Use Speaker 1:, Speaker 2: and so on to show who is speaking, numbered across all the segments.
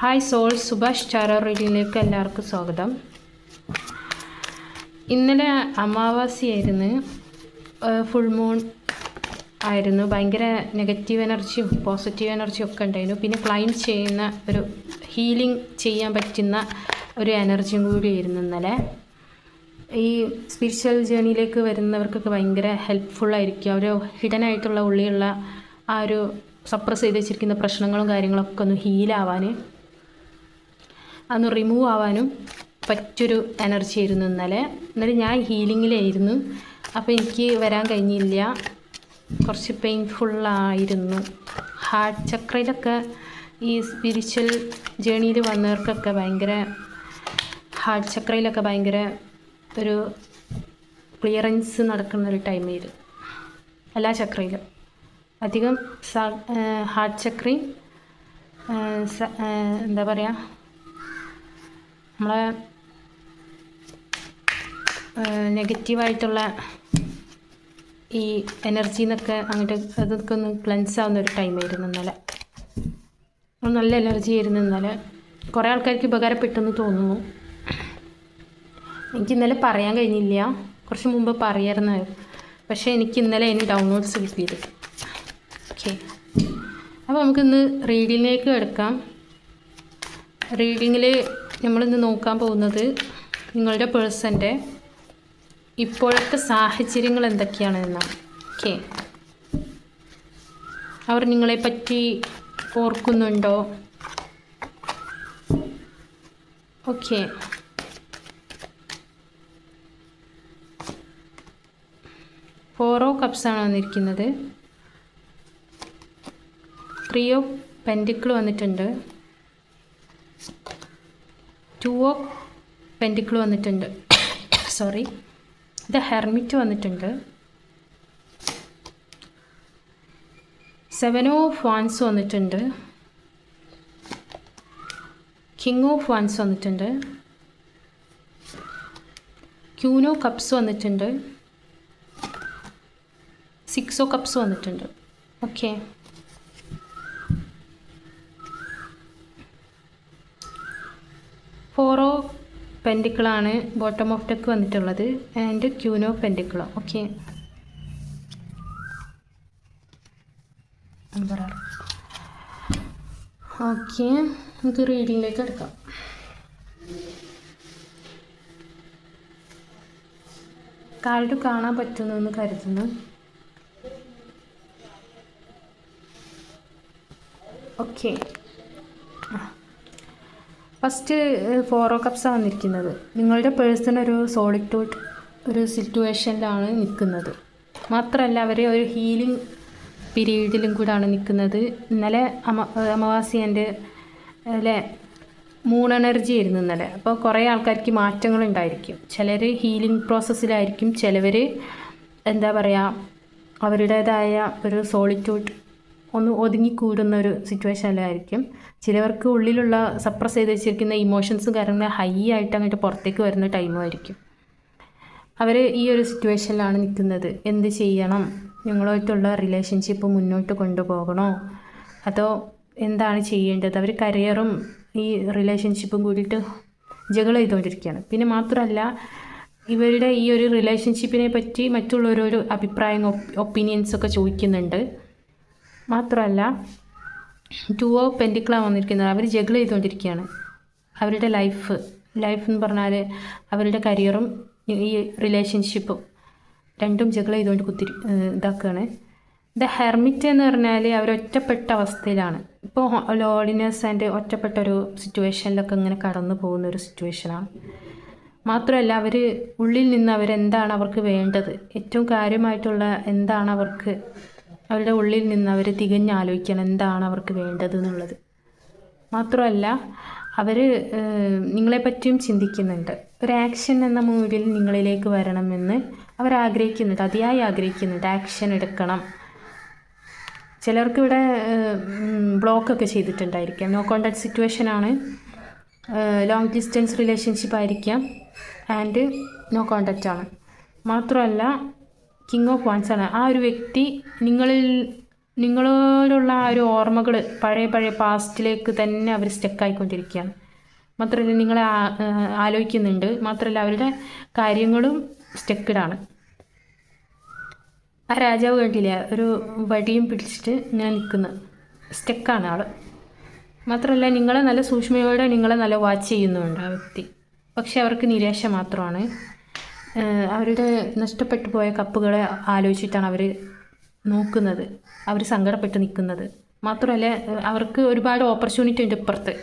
Speaker 1: Hi soul Subhash ചാര റീഡിങ്ങിലേക്ക് എല്ലാവർക്കും സ്വാഗതം. ഇന്നലെ അമാവാസിയായിരുന്നു ഫുൾ മൂൺ ആയിരുന്നു. ഭയങ്കര നെഗറ്റീവ് എനർജിയും പോസിറ്റീവ് എനർജിയും ഒക്കെ ഉണ്ടായിരുന്നു. പിന്നെ ക്ലൈം ചെയ്യുന്ന ഒരു ഹീലിംഗ് ചെയ്യാൻ പറ്റുന്ന ഒരു എനർജിയും കൂടിയായിരുന്നു ഇന്നലെ. ഈ സ്പിരിച്വൽ ജേണിയിലേക്ക് വരുന്നവർക്കൊക്കെ ഭയങ്കര ഹെൽപ്ഫുൾ അവർ ഹിഡൻ ആയിട്ടുള്ള ഉള്ളിലുള്ള ആ ഒരു സപ്രസ് ചെയ്ത് വെച്ചിരിക്കുന്ന പ്രശ്നങ്ങളും കാര്യങ്ങളൊക്കെ ഒന്ന് ഹീലാവാൻ അതൊന്ന് റിമൂവ് ആവാനും പറ്റൊരു എനർജി ആയിരുന്നു ഇന്നലെ. ഇന്നലെ ഞാൻ ഹീലിങ്ങിലായിരുന്നു അപ്പോൾ എനിക്ക് വരാൻ കഴിഞ്ഞില്ല. കുറച്ച് പെയിൻഫുള്ളായിരുന്നു ഹാർട്ട് ചക്രയിലൊക്കെ ഈ സ്പിരിച്വൽ ജേണിയിൽ വന്നവർക്കൊക്കെ ഭയങ്കര ഹാർട്ട് ചക്രയിലൊക്കെ ഭയങ്കര ഒരു ക്ലിയറൻസ് നടക്കുന്ന ഒരു ടൈമായിരുന്നു എല്ലാ ചക്രയിലും അധികം ഹാർട്ട് ചക്രയും എന്താ പറയുക നമ്മളെ നെഗറ്റീവായിട്ടുള്ള ഈ എനർജി എന്നൊക്കെ അങ്ങോട്ട് അതൊക്കെ ഒന്ന് ക്ലെൻസ് ആവുന്ന ഒരു ടൈമായിരുന്നു ഇന്നലെ. നല്ല എനർജി ആയിരുന്നു ഇന്നലെ. കുറേ ആൾക്കാർക്ക് ഉപകാരപ്പെട്ടെന്ന് തോന്നുന്നു. എനിക്ക് ഇന്നലെ പറയാൻ കഴിഞ്ഞില്ല. കുറച്ച് മുമ്പ് പറയായിരുന്നു. പക്ഷേ എനിക്ക് ഇന്നലെ അതിന് ഡൗൺലോഡ്സ് കിട്ടിയത്. ഓക്കെ അപ്പോൾ നമുക്കിന്ന് റീഡിങ്ങിലേക്ക് എടുക്കാം റീഡിങ്ങിൽ നമ്മളിന്ന് നോക്കാൻ പോകുന്നത് നിങ്ങളുടെ പേഴ്സന്റെ ഇപ്പോഴത്തെ സാഹചര്യങ്ങൾ എന്തൊക്കെയാണ് എന്നാണ് ഓക്കെ. അവർ നിങ്ങളെ പറ്റി ഓർക്കുന്നുണ്ടോ? ഓക്കെ. ഫോറോ കപ്സാണ് വന്നിരിക്കുന്നത്. ത്രീ ഓഫ് പെന്റിക്കിൾ വന്നിട്ടുണ്ട്. ടു ഓഫ് പെന്റിക്കിൾ വന്നിട്ടുണ്ട്. സോറി ദ ഹെർമിറ്റ് വന്നിട്ടുണ്ട്. സെവൻ ഓഫ് വാൻസ് വന്നിട്ടുണ്ട്. കിങ് ഓഫ് വാൻസ് വന്നിട്ടുണ്ട്. ക്യൂനോ കപ്സ് വന്നിട്ടുണ്ട്. സിക്സോ കപ്സ് വന്നിട്ടുണ്ട്. ഓക്കെ ഫോറോ പെൻഡിക്കിളാണ് ബോട്ടം ഓഫ് ടെക്ക് വന്നിട്ടുള്ളത്. ആൻഡ് ക്യൂനോ പെന്റിക്കിളോ ഓക്കെ ഓക്കെ നമുക്ക് റീഡിങ്ങിലേക്ക് എടുക്കാം കാർഡ് കാണാൻ പറ്റുമെന്ന് കരുതുന്നു. ഓക്കെ ഫസ്റ്റ് ഫോറോ കപ്സാണ് വന്നിരിക്കുന്നത് നിങ്ങളുടെ പേഴ്സൺ ഒരു സോളിറ്റ്യൂഡ് ഒരു സിറ്റുവേഷനിലാണ് നിൽക്കുന്നത്. മാത്രമല്ല അവർ ഒരു ഹീലിംഗ് പീരീഡിലും കൂടാണ് നിൽക്കുന്നത്. ഇന്നലെ അമ അമാവാസ്യന്റെ അല്ലെ മൂൺ എനർജി ആയിരുന്നു ഇന്നലെ. അപ്പോൾ കുറേ ആൾക്കാർക്ക് മാറ്റങ്ങളുണ്ടായിരിക്കും ചിലർ ഹീലിംഗ് പ്രോസസ്സിലായിരിക്കും ചിലവർ എന്താ പറയുക അവരുടേതായ ഒരു സോളിറ്റ്യൂഡ് ഒന്ന് ഒതുങ്ങിക്കൂടുന്ന ഒരു സിറ്റുവേഷൻ സിറ്റുവേഷനിലായിരിക്കും ചിലവർക്ക് ഉള്ളിലുള്ള സപ്രസ് ചെയ്ത് വെച്ചിരിക്കുന്ന ഇമോഷൻസും കാര്യങ്ങളും ഹൈ ആയിട്ട് അങ്ങോട്ട് പുറത്തേക്ക് വരുന്ന ടൈമായിരിക്കും അവർ ഈ ഒരു സിറ്റുവേഷനിലാണ് നിൽക്കുന്നത്. എന്ത് ചെയ്യണം? ഞങ്ങളുമായിട്ടുള്ള റിലേഷൻഷിപ്പ് മുന്നോട്ട് കൊണ്ടുപോകണോ? അതോ എന്താണ് ചെയ്യേണ്ടത്? അവർ കരിയറും ഈ റിലേഷൻഷിപ്പും കൂടിയിട്ട് ജകൾ ചെയ്തുകൊണ്ടിരിക്കുകയാണ്. പിന്നെ മാത്രമല്ല ഇവരുടെ ഈ ഒരു റിലേഷൻഷിപ്പിനെ പറ്റി മറ്റുള്ളവരൊരു അഭിപ്രായങ്ങൾ ഒപ്പീനിയൻസൊക്കെ ചോദിക്കുന്നുണ്ട്. മാത്രമല്ല ടു ഓഫ് പെന്റിക്കിളാണ് വന്നിരിക്കുന്നത് അവർ ജഗിൾ ചെയ്തുകൊണ്ടിരിക്കുകയാണ്. അവരുടെ ലൈഫ് ലൈഫ് എന്ന് പറഞ്ഞാൽ അവരുടെ കരിയറും ഈ റിലേഷൻഷിപ്പും രണ്ടും ജഗിൾ ചെയ്തുകൊണ്ട് കുത്തിരി ഇതാക്കുകയാണ്. ദ ഹെർമിറ്റ് എന്ന് പറഞ്ഞാൽ അവർ ഒറ്റപ്പെട്ട അവസ്ഥയിലാണ്. ഇപ്പോൾ ലോളിനെസ് ആൻഡ് ഒറ്റപ്പെട്ട ഒരു സിറ്റുവേഷനിലൊക്കെ ഇങ്ങനെ കടന്നു പോകുന്ന ഒരു സിറ്റുവേഷനാണ് മാത്രമല്ല അവർ ഉള്ളിൽ നിന്ന് അവരെന്താണ് അവർക്ക് വേണ്ടത്? ഏറ്റവും കാര്യമായിട്ടുള്ള എന്താണ് അവർക്ക് അവരുടെ ഉള്ളിൽ നിന്ന് അവർ തികഞ്ഞാലോചിക്കണം എന്താണ് അവർക്ക് വേണ്ടത് എന്നുള്ളത്. മാത്രമല്ല അവർ നിങ്ങളെപ്പറ്റിയും ചിന്തിക്കുന്നുണ്ട്. ഒരു ആക്ഷൻ എന്ന മൂവിൽ നിങ്ങളിലേക്ക് വരണമെന്ന് അവർ ആഗ്രഹിക്കുന്നുണ്ട്. അതിയായി ആഗ്രഹിക്കുന്നുണ്ട്. ആക്ഷൻ എടുക്കണം. ചിലർക്ക് ഇവിടെ ബ്ലോക്കൊക്കെ ചെയ്തിട്ടുണ്ടായിരിക്കാം. നോ കോണ്ടാക്ട് സിറ്റുവേഷനാണ് ലോങ് ഡിസ്റ്റൻസ് റിലേഷൻഷിപ്പ് ആയിരിക്കാം. ആൻഡ് നോ കോണ്ടാക്റ്റ് ആണ്. മാത്രമല്ല കിങ് ഓഫ് വാൻസ് ആണ്. ആ ഒരു വ്യക്തി നിങ്ങളിൽ നിങ്ങളോടുള്ള ആ ഒരു ഓർമ്മകൾ പഴയ പഴയ പാസ്റ്റിലേക്ക് തന്നെ അവർ സ്റ്റക്കായിക്കൊണ്ടിരിക്കുകയാണ് മാത്രമല്ല നിങ്ങളെ ആലോചിക്കുന്നുണ്ട്. മാത്രമല്ല അവരുടെ കാര്യങ്ങളും സ്റ്റക്കഡാണ് ആ രാജാവ് കണ്ടില്ല ഒരു വടിയും പിടിച്ചിട്ട് ഇങ്ങനെ നിൽക്കുന്നത് സ്റ്റക്കാണ് ആൾ മാത്രമല്ല നിങ്ങളെ നല്ല സൂക്ഷ്മയോടെ നിങ്ങളെ നല്ല വാച്ച് ചെയ്യുന്നുണ്ട് ആ വ്യക്തി. പക്ഷെ അവർക്ക് നിരാശ മാത്രമാണ്. അവരുടെ നഷ്ടപ്പെട്ടു പോയ കപ്പുകളെ ആലോചിച്ചിട്ടാണ് അവർ നോക്കുന്നത്. അവർ സങ്കടപ്പെട്ട് നിൽക്കുന്നത്. മാത്രമല്ല അവർക്ക് ഒരുപാട് ഓപ്പർച്യൂണിറ്റി ഉണ്ട് ഇപ്പുറത്ത്.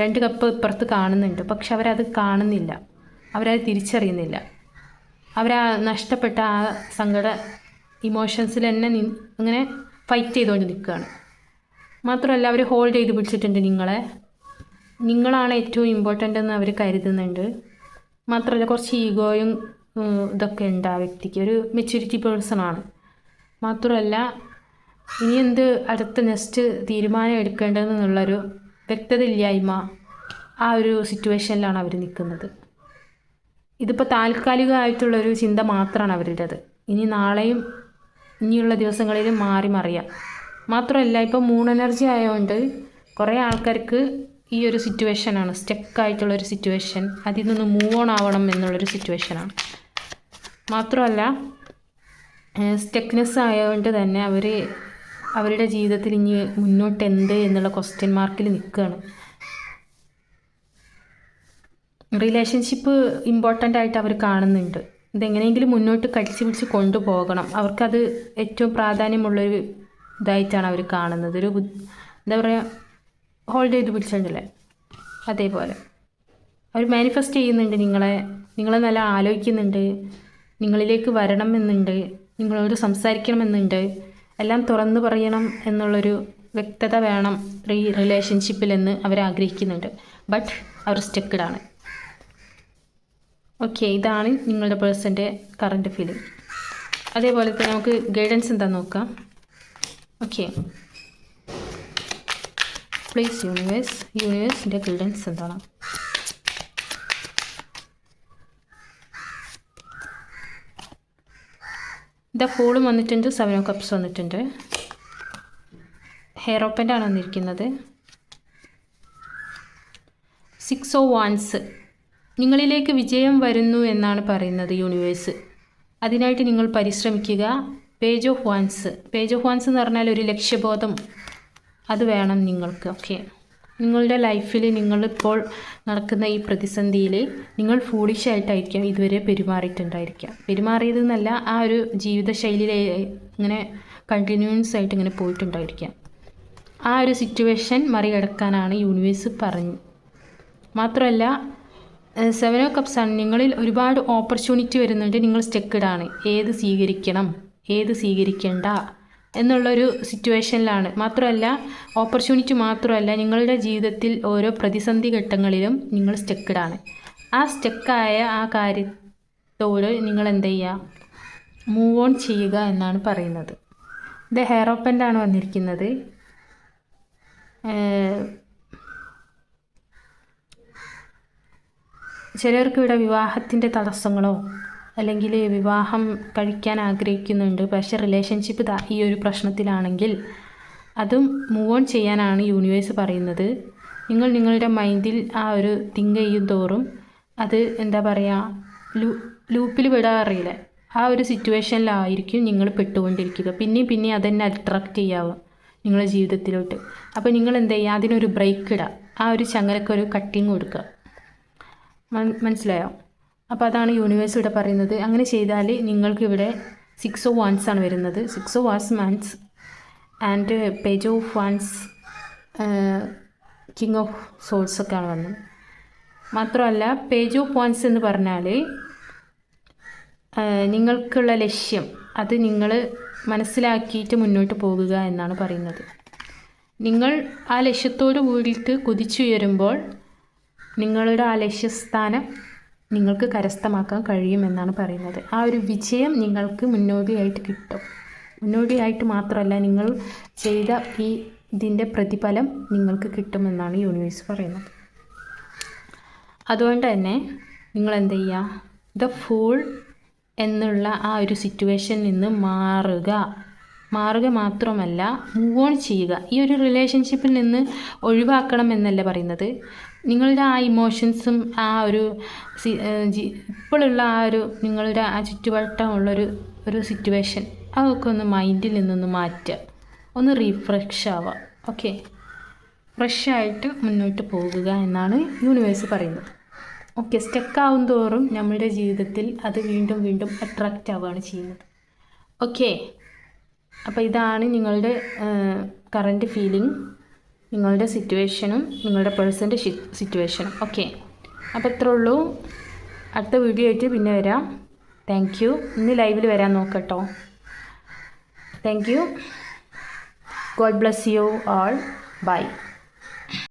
Speaker 1: രണ്ട് കപ്പ് ഇപ്പുറത്ത് കാണുന്നുണ്ട്. പക്ഷെ അവരത് കാണുന്നില്ല. അവരത് തിരിച്ചറിയുന്നില്ല. അവരാ നഷ്ടപ്പെട്ട ആ സങ്കട ഇമോഷൻസിൽ തന്നെ ഇങ്ങനെ ഫൈറ്റ് ചെയ്തുകൊണ്ട് നിൽക്കുകയാണ്. മാത്രമല്ല അവർ ഹോൾഡ് ചെയ്ത് പിടിച്ചിട്ടുണ്ട് നിങ്ങളെ. നിങ്ങളാണ് ഏറ്റവും ഇമ്പോർട്ടന്റ് എന്ന് അവർ കരുതുന്നുണ്ട്. മാത്രമല്ല കുറച്ച് ഈഗോയും ഇതൊക്കെ ഉണ്ട് ആ വ്യക്തിക്ക്. ഒരു മെച്യൂരിറ്റി പേഴ്സണാണ് മാത്രമല്ല ഇനി എന്ത് അടുത്ത നെക്സ്റ്റ് തീരുമാനം എടുക്കേണ്ടതെന്നുള്ളൊരു വ്യക്തത ഇല്ലായ്മ ആ ഒരു സിറ്റുവേഷനിലാണ് അവർ നിൽക്കുന്നത്. ഇതിപ്പോൾ താൽക്കാലികമായിട്ടുള്ളൊരു ചിന്ത മാത്രമാണ് അവരുടേത്. ഇനി നാളെയും ഇനിയുള്ള ദിവസങ്ങളിലും മാറി മറിയാം. മാത്രമല്ല ഇപ്പോൾ മൂൺ എനർജി ആയതുകൊണ്ട് കുറേ ആൾക്കാർക്ക് ഈ ഒരു സിറ്റുവേഷനാണ് സ്റ്റക്കായിട്ടുള്ളൊരു സിറ്റുവേഷൻ അതിൽ നിന്ന് മൂവ് ഓൺ ആവണം എന്നുള്ളൊരു സിറ്റുവേഷനാണ് മാത്രമല്ല സ്റ്റെക്നെസ് ആയതുകൊണ്ട് തന്നെ അവർ അവരുടെ ജീവിതത്തിൽ ഇനി മുന്നോട്ട് എന്ത് എന്നുള്ള ക്വസ്റ്റ്യൻ മാർക്കിൽ നിൽക്കുകയാണ് റിലേഷൻഷിപ്പ് ഇമ്പോർട്ടന്റ് ആയിട്ട് അവർ കാണുന്നുണ്ട്. ഇതെങ്ങനെയെങ്കിലും മുന്നോട്ട് കടിച്ചു പിടിച്ച് കൊണ്ടുപോകണം. അവർക്കത് ഏറ്റവും പ്രാധാന്യമുള്ളൊരു ഇതായിട്ടാണ് അവർ കാണുന്നത്. ഒരു എന്താ പറയുക ഹോൾഡ് ചെയ്ത് പിടിച്ചിട്ടുണ്ടല്ലേ അതേപോലെ. അവർ മാനിഫെസ്റ്റ് ചെയ്യുന്നുണ്ട് നിങ്ങളെ. നിങ്ങളെ നല്ല ആലോചിക്കുന്നുണ്ട്. നിങ്ങളിലേക്ക് വരണം വരണമെന്നുണ്ട്. നിങ്ങളോട് സംസാരിക്കണമെന്നുണ്ട്. എല്ലാം തുറന്നു പറയണം എന്നുള്ളൊരു വ്യക്തത വേണം റീ റിലേഷൻഷിപ്പിലെന്ന് അവർ ആഗ്രഹിക്കുന്നുണ്ട്. ബട്ട് അവർ സ്റ്റെക്കഡാണ് ഓക്കെ ഇതാണ് നിങ്ങളുടെ പേഴ്സന്റെ കറണ്ട് ഫീലിംഗ് അതേപോലെ തന്നെ നമുക്ക് ഗൈഡൻസ് എന്താ നോക്കാം. ഓക്കെ പ്ലീസ് യൂണിവേഴ്സ് യൂണിവേഴ്സിന്റെ ഗൈഡൻസ് എന്താണ് ദ ഫോളും വന്നിട്ടുണ്ട് സെവൻ ഓ കപ്സ് വന്നിട്ടുണ്ട്. ഹെയർ ഓപ്പന്റാണ് വന്നിരിക്കുന്നത്. സിക്സ് ഓ വാൻസ് നിങ്ങളിലേക്ക് വിജയം വരുന്നു എന്നാണ് പറയുന്നത് യൂണിവേഴ്സ് അതിനായിട്ട് നിങ്ങൾ പരിശ്രമിക്കുക. Page of wands page of wands എന്ന് പറഞ്ഞാൽ ഒരു ലക്ഷ്യബോധം. അത് വേണം നിങ്ങൾക്ക് ഓക്കെ നിങ്ങളുടെ ലൈഫിൽ നിങ്ങളിപ്പോൾ നടക്കുന്ന ഈ പ്രതിസന്ധിയിൽ നിങ്ങൾ ഫൂഡിഷായിട്ടായിരിക്കാം ഇതുവരെ പെരുമാറിയിട്ടുണ്ടായിരിക്കാം പെരുമാറിയത് എന്നല്ല ആ ഒരു ജീവിതശൈലിയിൽ ഇങ്ങനെ കണ്ടിന്യൂസ് ആയിട്ട് ഇങ്ങനെ പോയിട്ടുണ്ടായിരിക്കാം ആ ഒരു സിറ്റുവേഷൻ മറികടക്കാനാണ് യൂണിവേഴ്സ് പറഞ്ഞു. മാത്രമല്ല സെവൻ ഓ കപ്സ് ആണ്. നിങ്ങളിൽ ഒരുപാട് ഓപ്പർച്യൂണിറ്റി വരുന്നുണ്ട് നിങ്ങൾ സ്റ്റെക്കിഡാണ് ഏത് സ്വീകരിക്കണം? ഏത് സ്വീകരിക്കേണ്ട? എന്നുള്ളൊരു സിറ്റുവേഷനിലാണ് മാത്രമല്ല ഓപ്പർച്യൂണിറ്റി മാത്രമല്ല നിങ്ങളുടെ ജീവിതത്തിൽ ഓരോ പ്രതിസന്ധി ഘട്ടങ്ങളിലും നിങ്ങൾ സ്റ്റെക്കഡാണ് ആ സ്റ്റെക്കായ ആ കാര്യത്തോട് നിങ്ങൾ എന്ത് ചെയ്യുക? മൂവ് ഓൺ ചെയ്യുക എന്നാണ് പറയുന്നത്. ഇത് ഹെയർ ഓപ്പന്റാണ് വന്നിരിക്കുന്നത്. ചിലർക്ക് ഇവിടെ വിവാഹത്തിന്റെ തടസ്സങ്ങളോ അല്ലെങ്കിൽ വിവാഹം കഴിക്കാൻ ആഗ്രഹിക്കുന്നുണ്ട്. പക്ഷേ റിലേഷൻഷിപ്പ് ഈ ഒരു പ്രശ്നത്തിലാണെങ്കിൽ അതും മൂവ് ഓൺ ചെയ്യാനാണ് യൂണിവേഴ്സ് പറയുന്നത്. നിങ്ങൾ നിങ്ങളുടെ മൈൻഡിൽ ആ ഒരു തിങ്ക് ചെയ്യും തോറും അത് എന്താ പറയുക ലൂ ലൂപ്പിൽ വിടാറിയില്ല ആ ഒരു സിറ്റുവേഷനിലായിരിക്കും നിങ്ങൾ പെട്ടുകൊണ്ടിരിക്കുക. പിന്നെയും പിന്നെയും അതന്നെ അട്രാക്റ്റ് ചെയ്യാവുക നിങ്ങളുടെ ജീവിതത്തിലോട്ട്. അപ്പോൾ നിങ്ങൾ എന്ത് ചെയ്യുക? അതിനൊരു ബ്രേക്ക് ഇടുക. ആ ഒരു ചങ്ങലക്കൊരു കട്ടിങ് കൊടുക്കുക. മനസ്സിലായോ? അപ്പോൾ അതാണ് യൂണിവേഴ്സ് ഇവിടെ പറയുന്നത്. അങ്ങനെ ചെയ്താൽ നിങ്ങൾക്ക് ഇവിടെ സിക്സ് ഓഫ് വൺസ് ആണ് വരുന്നത്. Six of wands man's and page of wands king of swords ഒക്കെ ആണ് വന്നത്. മാത്രമല്ല പേജ് ഓഫ് വൺസ് എന്ന് പറഞ്ഞാൽ നിങ്ങൾക്കുള്ള ലക്ഷ്യം അത് നിങ്ങൾ മനസ്സിലാക്കിയിട്ട് മുന്നോട്ട് പോകുക എന്നാണ് പറയുന്നത്. നിങ്ങൾ ആ ലക്ഷ്യത്തോട് കൂടിയിട്ട് കുതിച്ചുയരുമ്പോൾ നിങ്ങളുടെ ആ ലക്ഷ്യസ്ഥാനം നിങ്ങൾക്ക് കരസ്ഥമാക്കാൻ കഴിയുമെന്നാണ് പറയുന്നത്. ആ ഒരു വിജയം നിങ്ങൾക്ക് മുന്നോടിയായിട്ട് കിട്ടും. മുന്നോടിയായിട്ട് മാത്രമല്ല നിങ്ങൾ ചെയ്ത ഈ ഇതിന്റെ പ്രതിഫലം നിങ്ങൾക്ക് കിട്ടുമെന്നാണ് യൂണിവേഴ്സ് പറയുന്നത്. അതുകൊണ്ട് തന്നെ നിങ്ങൾ എന്ത് ചെയ്യുക? ദ ഫൂൾ എന്നുള്ള ആ ഒരു സിറ്റുവേഷനിൽ നിന്ന് മാറുക. മാറുക മാത്രമല്ല മൂവ് ഓൺ ചെയ്യുക. ഈ ഒരു റിലേഷൻഷിപ്പിൽ നിന്ന് ഒഴിവാക്കണം എന്നല്ല പറയുന്നത്? നിങ്ങളുടെ ആ ഇമോഷൻസും ആ ഒരു ഇപ്പോഴുള്ള ആ ഒരു നിങ്ങളുടെ ആ ചുറ്റുവട്ടമുള്ളൊരു ഒരു സിറ്റുവേഷൻ അതൊക്കെ ഒന്ന് മൈൻഡിൽ നിന്നൊന്ന് മാറ്റുക. ഒന്ന് റീഫ്രഷ് ആവുക. ഓക്കെ ഫ്രഷ് ആയിട്ട് മുന്നോട്ട് പോകുക എന്നാണ് യൂണിവേഴ്സ് പറയുന്നത്. ഓക്കെ സ്റ്റക്കാവും തോറും നമ്മുടെ ജീവിതത്തിൽ അത് വീണ്ടും വീണ്ടും അട്രാക്റ്റ് ആവുകയാണ് ചെയ്യുന്നത്. ഓക്കെ അപ്പോൾ ഇതാണ് നിങ്ങളുടെ കറന്റ് ഫീലിംഗ് നിങ്ങളുടെ സിറ്റുവേഷനും നിങ്ങളുടെ പേഴ്സന്റെ സിറ്റുവേഷനും ഓക്കെ അപ്പോൾ ഇത്രേ ഉള്ളൂ. അടുത്ത വീഡിയോ ആയിട്ട് പിന്നെ വരാം. താങ്ക് യു ഇന്ന് ലൈവിൽ വരാൻ നോക്കട്ടോ. Thank you god bless you all bye